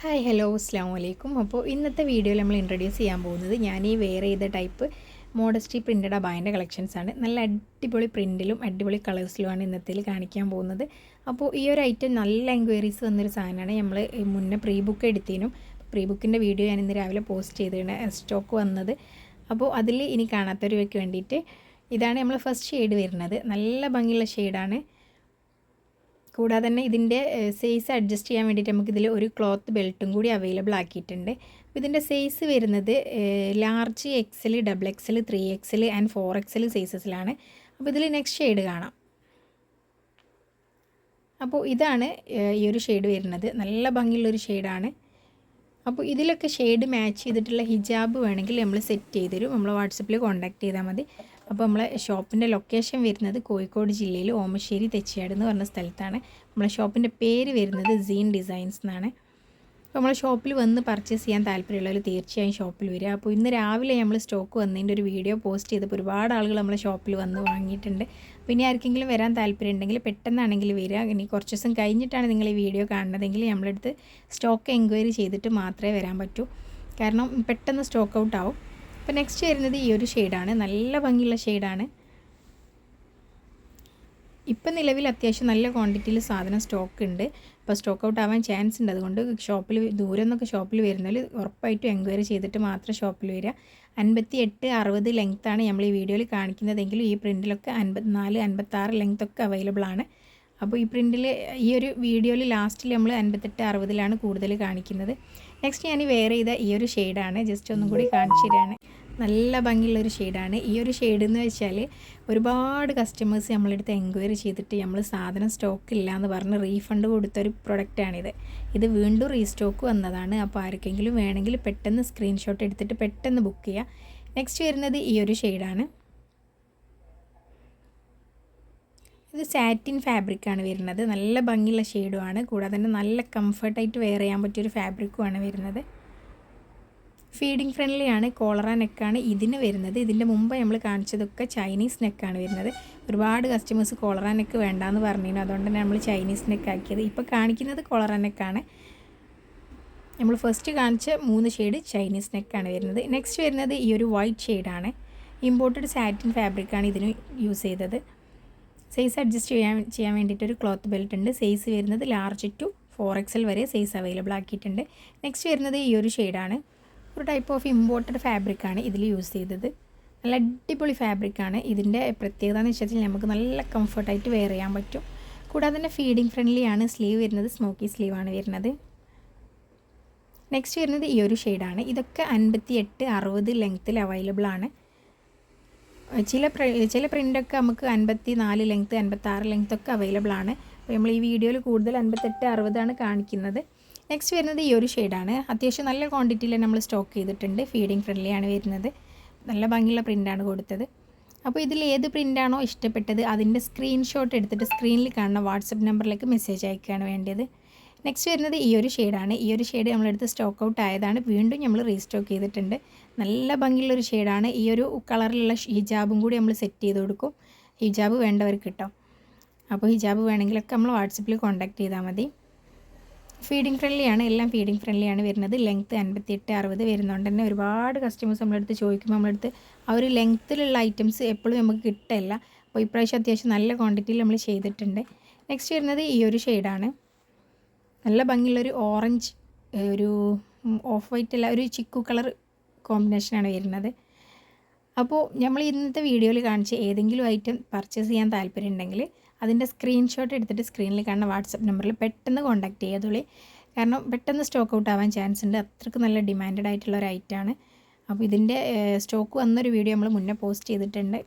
Hi hello അസ്സാം വലൈക്കും അപ്പോൾ ഇന്നത്തെ വീഡിയോയിൽ നമ്മൾ ഇൻട്രൊഡ്യൂസ് ചെയ്യാൻ പോകുന്നത് ഞാൻ ഈ വെയർ ചെയ്ത ടൈപ്പ് മോഡസ്റ്റി പ്രിന്റഡ് അബായന്റെ കളക്ഷൻസാണ് നല്ല അടിപൊളി പ്രിന്റിലും അടിപൊളി കളേഴ്സിലുമാണ് ഇന്നത്തേൽ കാണിക്കാൻ പോകുന്നത്. അപ്പോൾ ഈ ഒരു ഐറ്റം നല്ല എൻക്വയറീസ് വന്നൊരു സാധനമാണ്. നമ്മൾ മുന്നേ പ്രീ ബുക്ക് എടുത്തതിനും പ്രീ ബുക്കിന്റെ വീഡിയോ ഞാൻ ഇന്ന് രാവിലെ പോസ്റ്റ് ചെയ്തതാണ് സ്റ്റോക്ക് വന്നത്. അപ്പോൾ അതിൽ ഇനി കാണാത്തവർക്ക് വേണ്ടിയിട്ട് ഇതാണ് നമ്മൾ ഫസ്റ്റ് ഷെയ്ഡ് വരുന്നത്. നല്ല ഭംഗിയുള്ള ഷെയ്ഡാണ് കൂടാതെ തന്നെ ഇതിന്റെ സൈസ് അഡ്ജസ്റ്റ് ചെയ്യാൻ വേണ്ടിയിട്ട് നമുക്കിതിൽ ഒരു ക്ലോത്ത് ബെൽറ്റും കൂടി അവൈലബിൾ ആക്കിയിട്ടുണ്ട്. ഇതിന്റെ സൈസ് വരുന്നത് large XL double XL three XL and four XL സൈസസിലാണ് അപ്പോൾ ഇതിൽ നെക്സ്റ്റ് ഷെയ്ഡ് കാണാം. അപ്പോൾ ഇതാണ് ഈ ഒരു ഷെയ്ഡ് വരുന്നത്. നല്ല ഭംഗിയുള്ളൊരു ഷെയ്ഡാണ് അപ്പോൾ ഇതിലൊക്കെ ഷെയ്ഡ് മാച്ച് ചെയ്തിട്ടുള്ള ഹിജാബ് വേണമെങ്കിൽ നമ്മൾ സെറ്റ് ചെയ്ത് തരും. നമ്മൾ വാട്സപ്പിൽ കോൺടാക്ട് ചെയ്താൽ മതി. അപ്പോൾ നമ്മളെ ഷോപ്പിന്റെ ലൊക്കേഷൻ വരുന്നത് കോഴിക്കോട് ജില്ലയിൽ ഓമശ്ശേരി തെച്ചിയാട് എന്ന് പറഞ്ഞ സ്ഥലത്താണ്. നമ്മളെ ഷോപ്പിന്റെ പേര് വരുന്നത് സീൻ ഡിസൈൻസ് എന്നാണ്. അപ്പോൾ നമ്മളെ ഷോപ്പിൽ വന്ന് പർച്ചേസ് ചെയ്യാൻ താല്പര്യമുള്ളവർ തീർച്ചയായും ഷോപ്പിൽ വരിക. അപ്പോൾ ഇന്ന് രാവിലെ നമ്മൾ സ്റ്റോക്ക് വന്നതിന്റെ ഒരു വീഡിയോ പോസ്റ്റ് ചെയ്തപ്പോൾ ഒരുപാട് ആളുകൾ നമ്മളെ ഷോപ്പിൽ വന്ന് വാങ്ങിയിട്ടുണ്ട്. പിന്നെ ആർക്കെങ്കിലും വരാൻ താല്പര്യം ഉണ്ടെങ്കിൽ പെട്ടെന്നാണെങ്കിൽ വരിക. ഇനി കുറച്ച് ദിവസം കഴിഞ്ഞിട്ടാണ് നിങ്ങൾ ഈ വീഡിയോ കാണുന്നതെങ്കിൽ നമ്മളടുത്ത് സ്റ്റോക്ക് എൻക്വയറി ചെയ്തിട്ട് മാത്രമേ വരാൻ പറ്റൂ. കാരണം പെട്ടെന്ന് സ്റ്റോക്ക് ഔട്ട് ആവും അപ്പോൾ നെക്സ്റ്റ് വരുന്നത് ഈ ഒരു ഷെയ്ഡാണ് നല്ല ഭംഗിയുള്ള ഷെയ്ഡാണ് ഇപ്പം നിലവിൽ അത്യാവശ്യം നല്ല ക്വാണ്ടിറ്റിയിൽ സാധനം സ്റ്റോക്ക് ഉണ്ട്. അപ്പോൾ സ്റ്റോക്ക് ഔട്ട് ആവാൻ ചാൻസ് ഉണ്ട്. അതുകൊണ്ട് ഷോപ്പിൽ ദൂരം നിന്നൊക്കെ ഷോപ്പിൽ വരുന്നതിൽ ഉറപ്പായിട്ടും എൻക്വയറി ചെയ്തിട്ട് മാത്രം ഷോപ്പിൽ വരിക അൻപത്തി എട്ട് അറുപത് ലെങ്ത്താണ് നമ്മൾ ഈ വീഡിയോയിൽ കാണിക്കുന്നതെങ്കിലും ഈ പ്രിന്റിലൊക്കെ അൻപത്തിനാല് അൻപത്താറ് ലെങ്ത് ഒക്കെ അവൈലബിൾ ആണ്. അപ്പോൾ ഈ പ്രിന്റിൽ ഈ ഒരു വീഡിയോയിൽ ലാസ്റ്റിൽ നമ്മൾ അൻപത്തെട്ട് അറുപതിലാണ് കൂടുതൽ കാണിക്കുന്നത്. നെക്സ്റ്റ് ഞാൻ വെയർ ചെയ്ത ഈ ഒരു ഷെയ്ഡാണ് ജസ്റ്റ് ഒന്നും കൂടി കാണിച്ചു തരാണ്. നല്ല ഭംഗിയുള്ളൊരു ഷെയ്ഡാണ് ഈ ഒരു ഷെയ്ഡ് എന്ന് വെച്ചാൽ ഒരുപാട് കസ്റ്റമേഴ്സ് നമ്മളെടുത്ത് എൻക്വയറി ചെയ്തിട്ട് നമ്മൾ സാധനം സ്റ്റോക്ക് ഇല്ല എന്ന് പറഞ്ഞ് റീഫണ്ട് കൊടുത്തൊരു പ്രൊഡക്റ്റാണിത് ഇത് വീണ്ടും റീസ്റ്റോക്ക് വന്നതാണ്. അപ്പോൾ ആർക്കെങ്കിലും വേണമെങ്കിൽ പെട്ടെന്ന് സ്ക്രീൻഷോട്ട് എടുത്തിട്ട് പെട്ടെന്ന് ബുക്ക് ചെയ്യുക നെക്സ്റ്റ് വരുന്നത് ഈ ഒരു ഷെയ്ഡാണ് ഇത് സാറ്റിൻ ഫാബ്രിക്കാണ് വരുന്നത്. നല്ല ഭംഗിയുള്ള ഷെയ്ഡുമാണ്. കൂടാതെ തന്നെ നല്ല കംഫർട്ടായിട്ട് വെയർ ചെയ്യാൻ പറ്റിയൊരു ഫാബ്രിക്കുമാണ് വരുന്നത്. ഫീഡിങ് ഫ്രണ്ട്ലി ആണ് കോളറ നെക്കാണ് ഇതിന് വരുന്നത്. ഇതിന്റെ മുമ്പ് നമ്മൾ കാണിച്ചതൊക്കെ ചൈനീസ് നെക്കാണ് വരുന്നത്. ഒരുപാട് കസ്റ്റമേഴ്സ് കോളറ നെക്ക് വേണ്ടാന്ന് പറഞ്ഞിരുന്നു. അതുകൊണ്ട് തന്നെ നമ്മൾ ചൈനീസ് നെക്ക് ആക്കിയത് ഇപ്പോൾ കാണിക്കുന്നത് കോളറ നെക്കാണ്. നമ്മൾ ഫസ്റ്റ് കാണിച്ച മൂന്ന് ഷെയ്ഡ് ചൈനീസ് നെക്കാണ് വരുന്നത്. നെക്സ്റ്റ് വരുന്നത് ഈ ഒരു വൈറ്റ് ഷെയ്ഡാണ് ഇമ്പോർട്ടഡ് സാറ്റിൻ ഫാബ്രിക്കാണ് ഇതിന് യൂസ് ചെയ്തത്. സൈസ് അഡ്ജസ്റ്റ് ചെയ്യാൻ ചെയ്യാൻ വേണ്ടിയിട്ട് ഒരു ക്ലോത്ത് ബെൽറ്റ് ഉണ്ട്. സൈസ് വരുന്നത് ലാർജ് ടു ഫോർ എക്സൽ വരെ സൈസ് അവൈലബിൾ ആക്കിയിട്ടുണ്ട്. നെക്സ്റ്റ് വരുന്നത് ഈ ഒരു ഷെയ്ഡാണ് ഒരു ടൈപ്പ് ഓഫ് ഇമ്പോർട്ടഡ് ഫാബ്രിക്കാണ് ഇതിൽ യൂസ് ചെയ്തത്. നല്ല അടിപൊളി ഫാബ്രിക് ആണ്. ഇതിന്റെ പ്രത്യേകത എന്ന് വെച്ചാൽ നമുക്ക് നല്ല കംഫർട്ടായിട്ട് വെയർ ചെയ്യാൻ പറ്റും. കൂടാതെ തന്നെ ഫീഡിങ് ഫ്രണ്ട്ലി ആണ്. സ്ലീവ് വരുന്നത് സ്മോക്കി സ്ലീവ് ആണ് വരുന്നത്. നെക്സ്റ്റ് വരുന്നത് ഈ ഒരു ഷെയ്ഡാണ് ഇതൊക്കെ അൻപത്തി എട്ട് അറുപത് ലെങ്ത്തിൽ അവൈലബിൾ ആണ്. ചില ചില പ്രിന്റൊക്കെ നമുക്ക് അൻപത്തി നാല് ലെങ്ത്ത് അൻപത്താറ് ലെങ്ത്ത് ഒക്കെ അവൈലബിൾ ആണ്. അപ്പോൾ നമ്മൾ ഈ വീഡിയോയിൽ കൂടുതൽ അൻപത്തെട്ട് അറുപതാണ് കാണിക്കുന്നത്. നെക്സ്റ്റ് വരുന്നത് ഈ ഒരു ഷെയ്ഡാണ് അത്യാവശ്യം നല്ല ക്വാണ്ടിറ്റിയിൽ നമ്മൾ സ്റ്റോക്ക് ചെയ്തിട്ടുണ്ട്. ഫീഡിങ് ഫ്രണ്ട്ലി ആണ് വരുന്നത്. നല്ല ഭംഗിയുള്ള പ്രിന്റാണ് കൊടുത്തത്. അപ്പോൾ ഇതിൽ ഏത് പ്രിന്റാണോ ഇഷ്ടപ്പെട്ടത് അതിന്റെ സ്ക്രീൻഷോട്ട് എടുത്തിട്ട് സ്ക്രീനിൽ കാണുന്ന വാട്സപ്പ് നമ്പറിലേക്ക് മെസ്സേജ് അയക്കുകയാണ് വേണ്ടത്. നെക്സ്റ്റ് വരുന്നത് ഈ ഒരു ഷെയ്ഡാണ് ഈ ഒരു ഷെയ്ഡ് നമ്മളെടുത്ത് സ്റ്റോക്ക് ഔട്ട് ആയതാണ്. വീണ്ടും നമ്മൾ റീസ്റ്റോക്ക് ചെയ്തിട്ടുണ്ട്. നല്ല ഭംഗിയുള്ളൊരു ഷെയ്ഡാണ് ഈ ഒരു കളറിലുള്ള ഹിജാബും കൂടി നമ്മൾ സെറ്റ് ചെയ്ത് കൊടുക്കും. ഹിജാബ് വേണ്ടവർക്ക് കിട്ടും. അപ്പോൾ ഹിജാബ് വേണമെങ്കിലൊക്കെ നമ്മൾ വാട്സപ്പിൽ കോൺടാക്ട് ചെയ്താൽ മതി. ഫീഡിങ് ഫ്രണ്ട്ലിയാണ് എല്ലാം ഫീഡിങ് ഫ്രണ്ട്ലിയാണ് വരുന്നത്. ലെങ്ത്ത് അൻപത്തിയെട്ട് അറുപത് വരുന്നതുകൊണ്ട് തന്നെ ഒരുപാട് കസ്റ്റമേഴ്സ് നമ്മളെടുത്ത് ചോദിക്കുമ്പോൾ നമ്മളെടുത്ത് ആ ഒരു ലെങ്ത്തിലുള്ള ഐറ്റംസ് എപ്പോഴും നമുക്ക് കിട്ടില്ല. അപ്പോൾ ഇപ്രാവശ്യം അത്യാവശ്യം നല്ല ക്വാണ്ടിറ്റിയിൽ നമ്മൾ ചെയ്തിട്ടുണ്ട്. നെക്സ്റ്റ് വരുന്നത് ഈ ഒരു ഷെയ്ഡാണ് നല്ല ഭംഗിയുള്ളൊരു ഓറഞ്ച് ഒരു ഓഫ് വൈറ്റ് അല്ല ഒരു ചിക്കു കളർ കോമ്പിനേഷനാണ് വരുന്നത്. അപ്പോൾ നമ്മൾ ഇന്നത്തെ വീഡിയോയിൽ കാണിച്ച ഏതെങ്കിലും ഐറ്റം പർച്ചേസ് ചെയ്യാൻ താല്പര്യം ഉണ്ടെങ്കിൽ അതിന്റെ സ്ക്രീൻഷോട്ട് എടുത്തിട്ട് സ്ക്രീനിൽ കാണുന്ന വാട്സപ്പ് നമ്പറിൽ പെട്ടെന്ന് കോൺടാക്ട് ചെയ്യാതുള്ളി കാരണം പെട്ടെന്ന് സ്റ്റോക്ക് ഔട്ട് ആവാൻ ചാൻസ് ഉണ്ട്. അത്രയ്ക്ക് നല്ല ഡിമാൻഡ് ആയിട്ടുള്ള ഒരു ഐറ്റമാണ് അപ്പോൾ ഇതിന്റെ സ്റ്റോക്ക് വന്നൊരു വീഡിയോ നമ്മൾ മുന്നേ പോസ്റ്റ് ചെയ്തിട്ടുണ്ട്.